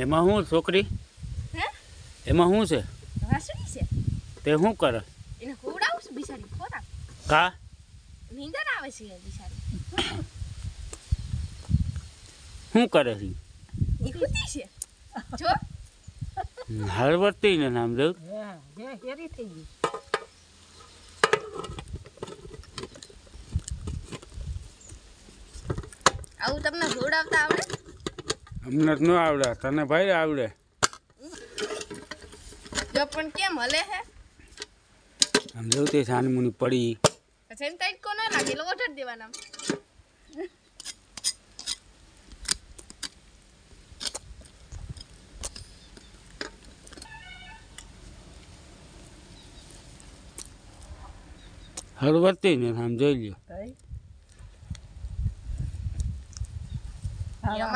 એમાં શું છોકરી? હે? એમાં શું છે? તે શું કરે? એને ખવડાવું છું બિચારી ખોરાક. કા? નીંદર આવે છે બિચારી. શું કરે છે? એ છે. જો. ને નામ દેવ હા હેરી થઈ ગઈ. આવું તમને ખવડાવતા આવડે? અમને ન આવડે તને ભાઈ આવડે. જો પણ કેમ હલે હે? આમ જોઉં તે સાનમુની પડી. પછી એને તડકો ન લાગે એટલે ઓઢર દેવાના. હળવતી ને આમ જોઈ લ્યો. તઈ એમાં